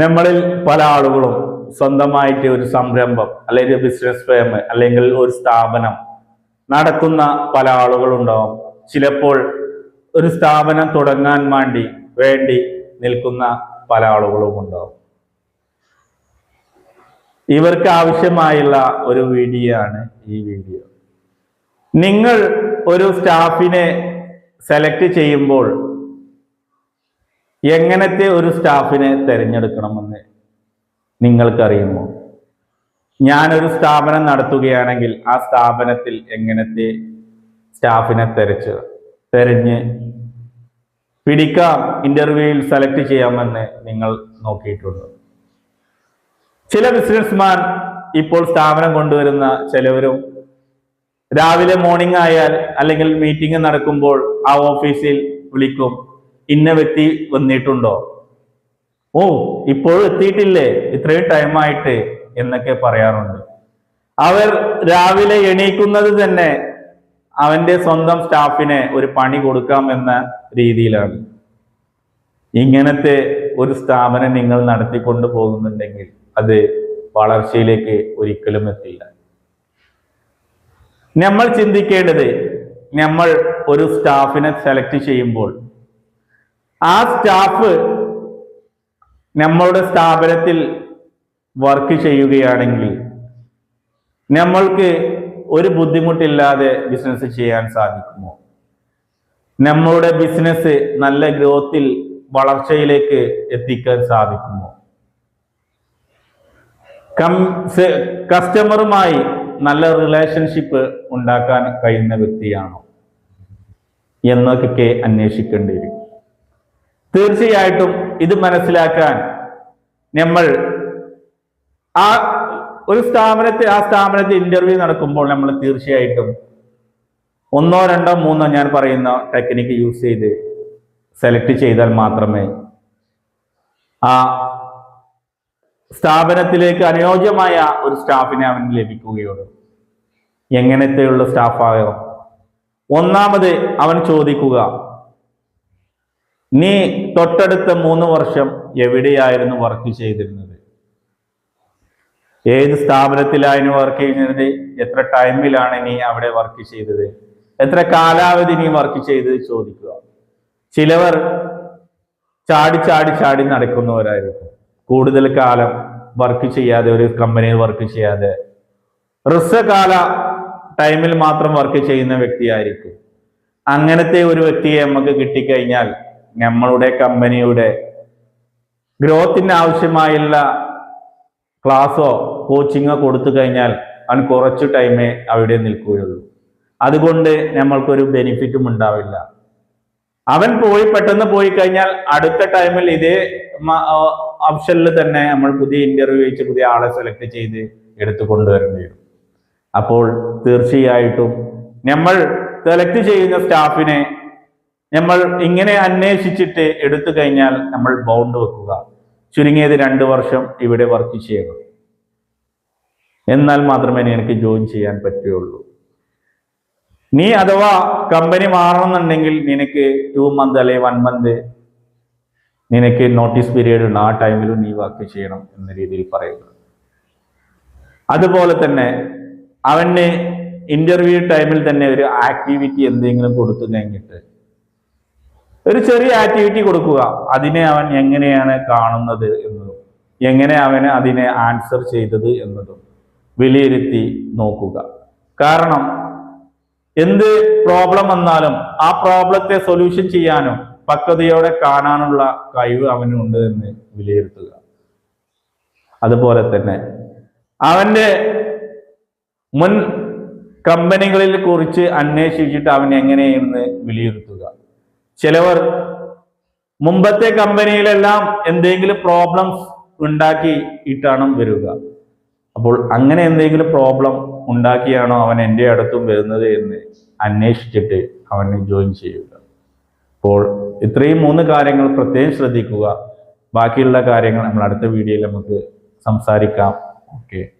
നമ്മളിൽ പല ആളുകളും സ്വന്തമായിട്ട് ഒരു സംരംഭം അല്ലെങ്കിൽ ഒരു ബിസിനസ് ഫേം അല്ലെങ്കിൽ ഒരു സ്ഥാപനം നടത്തുന്ന പല ആളുകളുണ്ടാവും. ചിലപ്പോൾ ഒരു സ്ഥാപനം തുടങ്ങാൻ വേണ്ടി വേണ്ടി നിൽക്കുന്ന പല ആളുകളും ഉണ്ടാവും. ഇവർക്ക് ആവശ്യമായുള്ള ഒരു വീഡിയോ ആണ് ഈ വീഡിയോ. നിങ്ങൾ ഒരു സ്റ്റാഫിനെ സെലക്ട് ചെയ്യുമ്പോൾ എങ്ങനത്തെ ഒരു സ്റ്റാഫിനെ തിരഞ്ഞെടുക്കണമെന്ന് നിങ്ങൾക്കറിയുമോ? ഞാനൊരു സ്ഥാപനം നടത്തുകയാണെങ്കിൽ ആ സ്ഥാപനത്തിൽ എങ്ങനത്തെ സ്റ്റാഫിനെ തിരച്ച് തെരഞ്ഞ് പിടിക്കാം ഇന്റർവ്യൂവിൽ സെലക്ട് ചെയ്യാമെന്ന് നിങ്ങൾ നോക്കിയിട്ടുണ്ട്. ചില ബിസിനസ്മാൻ ഇപ്പോൾ സ്ഥാപനം കൊണ്ടുവരുന്ന ചിലവരും രാവിലെ മോർണിംഗ് ആയാൽ അല്ലെങ്കിൽ മീറ്റിംഗ് നടക്കുമ്പോൾ ആ ഓഫീസിൽ വിളിക്കും. ഇന്ന വ്യക്തി വന്നിട്ടുണ്ടോ? ഓ ഇപ്പോഴും എത്തിയിട്ടില്ലേ? ഇത്രയും ടൈമായിട്ട് എന്നൊക്കെ പറയാറുണ്ട്. അവർ രാവിലെ എണീക്കുന്നത് തന്നെ അവന്റെ സ്വന്തം സ്റ്റാഫിനെ ഒരു പണി കൊടുക്കാം എന്ന രീതിയിലാണ്. ഇങ്ങനത്തെ ഒരു സ്ഥാപനം നിങ്ങൾ നടത്തിക്കൊണ്ട് പോകുന്നുണ്ടെങ്കിൽ അത് വളർച്ചയിലേക്ക് ഒരിക്കലും എത്തില്ല. നമ്മൾ ചിന്തിക്കേണ്ടത് നമ്മൾ ഒരു സ്റ്റാഫിനെ സെലക്ട് ചെയ്യുമ്പോൾ ആ സ്റ്റാഫ് നമ്മളുടെ സ്ഥാപനത്തിൽ വർക്ക് ചെയ്യുകയാണെങ്കിൽ നമ്മൾക്ക് ഒരു ബുദ്ധിമുട്ടില്ലാതെ ബിസിനസ് ചെയ്യാൻ സാധിക്കുമോ? നമ്മളുടെ ബിസിനസ് നല്ല ഗ്രോത്തിൽ വളർച്ചയിലേക്ക് എത്തിക്കാൻ സാധിക്കുമോ? കസ്റ്റമറുമായി നല്ല റിലേഷൻഷിപ്പ് ഉണ്ടാക്കാൻ കഴിയുന്ന വ്യക്തിയാണോ എന്നൊക്കെ അന്വേഷിക്കേണ്ടി വരും. തീർച്ചയായിട്ടും ഇത് മനസ്സിലാക്കാൻ നമ്മൾ ആ ഒരു സ്ഥാപനത്തിൽ ആ സ്ഥാപനത്തിൽ ഇന്റർവ്യൂ നടക്കുമ്പോൾ നമ്മൾ തീർച്ചയായിട്ടും ഒന്നോ രണ്ടോ മൂന്നോ ഞാൻ പറയുന്ന ടെക്നിക്ക് യൂസ് ചെയ്ത് സെലക്ട് ചെയ്താൽ മാത്രമേ ആ സ്ഥാപനത്തിലേക്ക് അനുയോജ്യമായ ഒരു സ്റ്റാഫിനെ അവന് ലഭിക്കുകയുള്ളൂ. എങ്ങനത്തെയുള്ള സ്റ്റാഫായോ ഒന്നാമത് അവൻ ചോദിക്കുക നീ തൊട്ടടുത്ത മൂന്ന് വർഷം എവിടെയായിരുന്നു വർക്ക് ചെയ്തിരുന്നത്? ഏത് സ്ഥാപനത്തിലായിരുന്നു വർക്ക് ചെയ്യുന്നത്? എത്ര ടൈമിലാണ് നീ അവിടെ വർക്ക് ചെയ്തത്? എത്ര കാലാവധി നീ വർക്ക് ചെയ്തത് ചോദിക്കുക. ചിലവർ ചാടി ചാടി ചാടി നടക്കുന്നവരായിരിക്കും. കൂടുതൽ കാലം വർക്ക് ചെയ്യാതെ ഒരു കമ്പനിയിൽ വർക്ക് ചെയ്യാതെ. ഹ്രസ്വകാല ടൈമിൽ മാത്രം വർക്ക് ചെയ്യുന്ന വ്യക്തിയായിരിക്കും. അങ്ങനത്തെ ഒരു വ്യക്തിയെ നമുക്ക് കിട്ടിക്കഴിഞ്ഞാൽ നമ്മളുടെ കമ്പനിയുടെ ഗ്രോത്തിന് ആവശ്യമായുള്ള ക്ലാസ്സോ കോച്ചിങ്ങോ കൊടുത്തു കഴിഞ്ഞാൽ അവൻ കുറച്ച് ടൈമേ അവിടെ നിൽക്കുകയുള്ളൂ. അതുകൊണ്ട് നമ്മൾക്കൊരു ബെനിഫിറ്റും ഉണ്ടാവില്ല. അവൻ പോയി പെട്ടെന്ന് പോയി കഴിഞ്ഞാൽ അടുത്ത ടൈമിൽ ഇതേ ഓപ്ഷനിൽ തന്നെ നമ്മൾ പുതിയ ഇന്റർവ്യൂ വെച്ച് പുതിയ ആളെ സെലക്ട് ചെയ്ത് എടുത്തു കൊണ്ടുവരേണ്ടി വരും അപ്പോൾ തീർച്ചയായിട്ടും നമ്മൾ സെലക്ട് ചെയ്യുന്ന സ്റ്റാഫിനെ നമ്മൾ ഇങ്ങനെ അന്വേഷിച്ചിട്ട് എടുത്തു കഴിഞ്ഞാൽ നമ്മൾ ബൗണ്ട് വെക്കുക. ചുരുങ്ങിയത് രണ്ട് വർഷം ഇവിടെ വർക്ക് ചെയ്യണം. എന്നാൽ മാത്രമേ എനിക്ക് ജോയിൻ ചെയ്യാൻ പറ്റുകയുള്ളൂ നീ അഥവാ കമ്പനി മാറണമെന്നുണ്ടെങ്കിൽ നിനക്ക് ടു മന്ത് അല്ലെ വൺ മന്ത് നിനക്ക് നോട്ടീസ് പീരീഡ് ഉണ്ട്. ആ ടൈമിലും നീ വർക്ക് ചെയ്യണം എന്ന രീതിയിൽ പറയുക അതുപോലെ തന്നെ അവന് ഇന്റർവ്യൂ ടൈമിൽ തന്നെ ഒരു ആക്ടിവിറ്റി എന്തെങ്കിലും കൊടുത്തു കഴിഞ്ഞിട്ട് ഒരു ചെറിയ ആക്ടിവിറ്റി കൊടുക്കുക. അതിനെ അവൻ എങ്ങനെയാണ് കാണുന്നത് എന്നതും എങ്ങനെ അവന് അതിനെ ആൻസർ ചെയ്തത് എന്നതും വിലയിരുത്തി നോക്കുക. കാരണം എന്ത് പ്രോബ്ലം വന്നാലും ആ പ്രോബ്ലത്തെ സൊല്യൂഷൻ ചെയ്യാനും പക്വതയോടെ കാണാനുള്ള കഴിവ് അവനുണ്ട് എന്ന് വിലയിരുത്തുക. അതുപോലെ തന്നെ അവന്റെ മുൻ കമ്പനികളിൽ കുറിച്ച് അന്വേഷിച്ചിട്ട് അവൻ എങ്ങനെയെന്ന് വിലയിരുത്തുക. ചിലവർ മുമ്പത്തെ കമ്പനിയിലെല്ലാം എന്തെങ്കിലും പ്രോബ്ലംസ് ഉണ്ടാക്കി ഇട്ടാണ് വരിക. അപ്പോൾ അങ്ങനെ എന്തെങ്കിലും പ്രോബ്ലം ഉണ്ടാക്കിയാണോ അവൻ എന്റെ അടുത്തും വരുന്നത് എന്ന് അന്വേഷിച്ചിട്ട് അവനെ ജോയിൻ ചെയ്യുക. അപ്പോൾ ഇത്രയും മൂന്ന് കാര്യങ്ങൾ പ്രത്യേകം ശ്രദ്ധിക്കുക. ബാക്കിയുള്ള കാര്യങ്ങൾ നമ്മൾ അടുത്ത വീഡിയോയിൽ നമുക്ക് സംസാരിക്കാം. ഓക്കെ